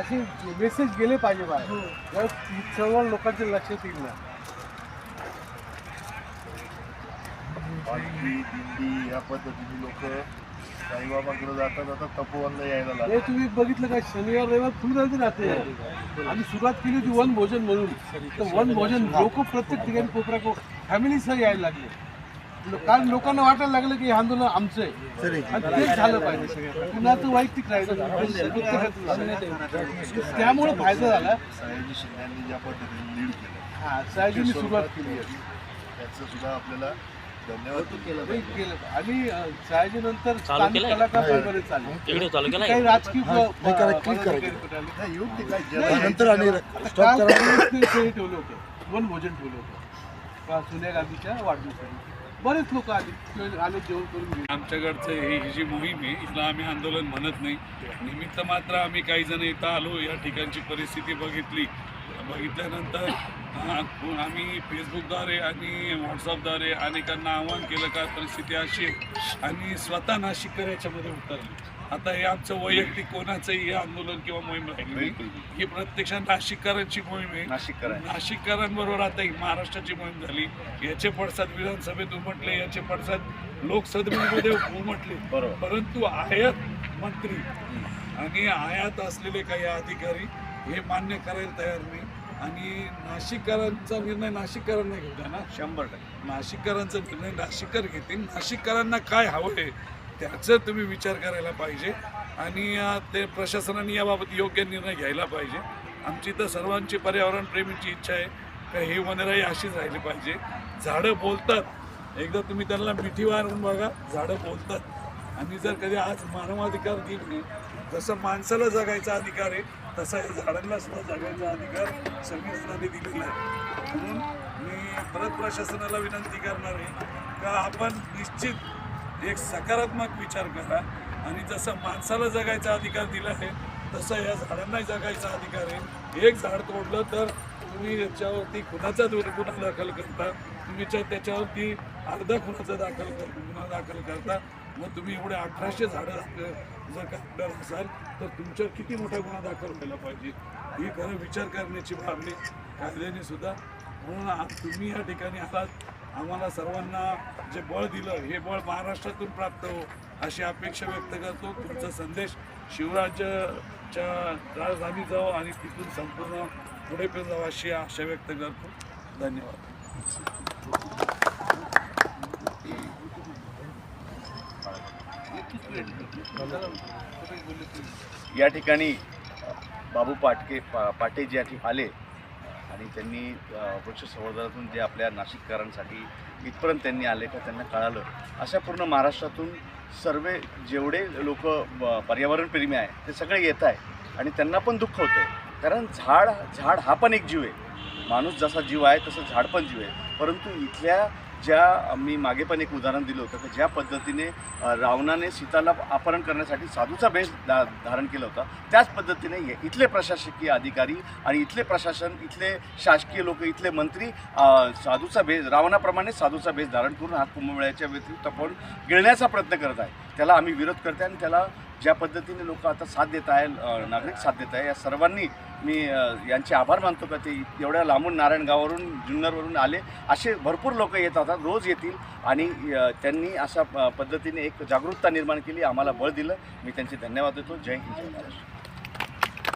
असे मेसेज गेले पाहिजे बाहेर. सर्व लोकांच्या लक्षात येईल ना दिंडी या पद्धतीने लोक साईबाबाकडे जातात आता तपोवनला यायला लागले. हे तुम्ही बघितलं का? शनिवार रविवार फुल गर्दी राहते आम्ही सुरुवात केली होती वन भोजन म्हणून. तर वन भोजन लोक प्रत्येक ठिकाणी कोपऱ्या फॅमिलीसह यायला लागले. कारण लोकांना वाटायला लागलं की हे आंदोलन आमचं आहे. आणि तेच झालं पाहिजे कुणाचं वैयक्तिक राहिलं. त्यामुळे फायदा झाला. सयाजी शिंद्यांनी ज्या पद्धतीने लीड केलं हा सुरुवात केली. त्याचं सुद्धा आपल्याला धन्यवाद केलं आणि सयाजी नंतर स्थानिक? कलाकार वगैरे चालले काही राजकीय नाही, ते काय? जरा नंतर आणि स्टॉप करा. ते ठेवलं होतं. वन भोजन ठेवलं होतं. सोनिया गांधीच्या वाढदिवसासाठी बरेच लोक आले आले जेवण करून गेले आमच्याकडचं ही ही जी मोहीम आहे हिला आम्ही आंदोलन म्हणत नाही. निमित्त मात्र आम्ही काही जण इथं आलो या ठिकाणची परिस्थिती बघितली. बघितल्यानंतर आम्ही फेसबुकद्वारे आणि व्हॉट्सअपद्वारे अनेकांना आवाहन केलं का परिस्थिती अशी आणि स्वतः नाशिककर याच्यामध्ये उतरली. आता हे आमचं वैयक्तिक कोणाचंही हे आंदोलन किंवा मोहीम राहिली ही प्रत्यक्षात नाशिककरांची मोहीम आहे. नाशिककरांबरोबर आता ही महाराष्ट्राची मोहीम झाली. याचे पडसाद विधानसभेत उमटले याचे पडसाद लोकसभेमध्ये उमटले. परंतु आयात मंत्री आणि आयात असलेले काही अधिकारी हे मान्य करायला तयार नाही. आणि नाशिककरांचा निर्णय नाशिककरांना घेऊ द्या ना. शंभर टक्के. नाशिककरांचा निर्णय नाशिककर घेतील. नाशिककरांना काय हवं आहे त्याचा तुम्ही विचार करायला पाहिजे आणि ते प्रशासनाने याबाबत योग्य निर्णय घ्यायला पाहिजे. आमची तर सर्वांची पर्यावरण प्रेमीची इच्छा आहे का हे वनराई अशीच राहिली पाहिजे. झाडं बोलतात. एकदा तुम्ही त्यांना मिठी मारून बघा झाडं बोलतात. आणि जर कधी आज मानवाधिकार दिन नाही जसं माणसाला जगायचा अधिकार आहे तसा या झाडांना सुद्धा जगायचा अधिकार संविधानाने दिलेला आहे. म्हणून मी परत प्रशासनाला विनंती करणार आहे का आपण निश्चित एक सकारात्मक विचार करा. आणि जसं माणसाला जगायचा अधिकार दिला आहे तसं या झाडांनाही जगायचा अधिकार आहे. एक झाड तोडलं तर तुम्ही याच्यावरती खुनाचा गुन्हा दाखल करता. तुम्ही त्याच्यावरती अर्धा खुनाचा दाखल कर गुन्हा दाखल करता. मग तुम्ही एवढे अठराशे झाडं जर कापणार असाल तर तुमच्यावर किती मोठा गुन्हा दाखल व्हायला पाहिजे? ही खरं विचार करण्याची भावनी कायद्याने सुद्धा म्हणून तुम्ही या ठिकाणी आलात आम्हाला सर्वांना जे बळ दिलं हे बळ महाराष्ट्रातून प्राप्त हो अशी अपेक्षा व्यक्त करतो. तुमचा संदेश शिवराज्याच्या राजधानी जावं आणि तिथून संपूर्ण पुढे पण जावं अशी आशा व्यक्त करतो. धन्यवाद. या ठिकाणी बाबू पाटके पा पाटे जे आले आणि त्यांनी अ, वृक्ष संवर्धनातून जे आपल्या नाशिककरांसाठी इथपर्यंत त्यांनी आले का त्यांना कळालं. अशा पूर्ण महाराष्ट्रातून सर्व जेवढे लोक पर्यावरणप्रेमी आहे ते सगळे येत आहे आणि त्यांना पण दुःख होतं आहे. कारण झाड झाड हा पण एक जीव आहे. माणूस जसा जीव आहे तसं झाड पण जीव आहे. परंतु इथल्या ज्या मी मागे पण एक उदाहरण दिलं होतं की ज्या पद्धतीने रावणाने सीताला अपहरण करण्यासाठी साधूचा भेष धा धारण केला होता त्याच पद्धतीने इथले प्रशासकीय अधिकारी आणि इथले प्रशासन इथले शासकीय लोक इथले मंत्री साधूचा भेष रावणाप्रमाणे साधूचा भेष धारण करून हा कुंभमेळ्याच्या व्यतिरिक्त आपण गिळण्याचा प्रयत्न करत आहे. त्याला आम्ही विरोध करते आणि त्याला ज्या पद्धतीने लोक आता साथ देत आहे नागरिक साथ देत आहे या सर्वांनी मी यांचे आभार मानतो का ते एवढ्या लांबून नारायणगाववरून जुन्नरवरून आले. असे भरपूर लोक येत होतात रोज येतील. आणि त्यांनी अशा पद्धतीने एक जागरूकता निर्माण केली आम्हाला बळ दिलं. मी त्यांचे धन्यवाद देतो. जय हिंद जय महाराष्ट्र.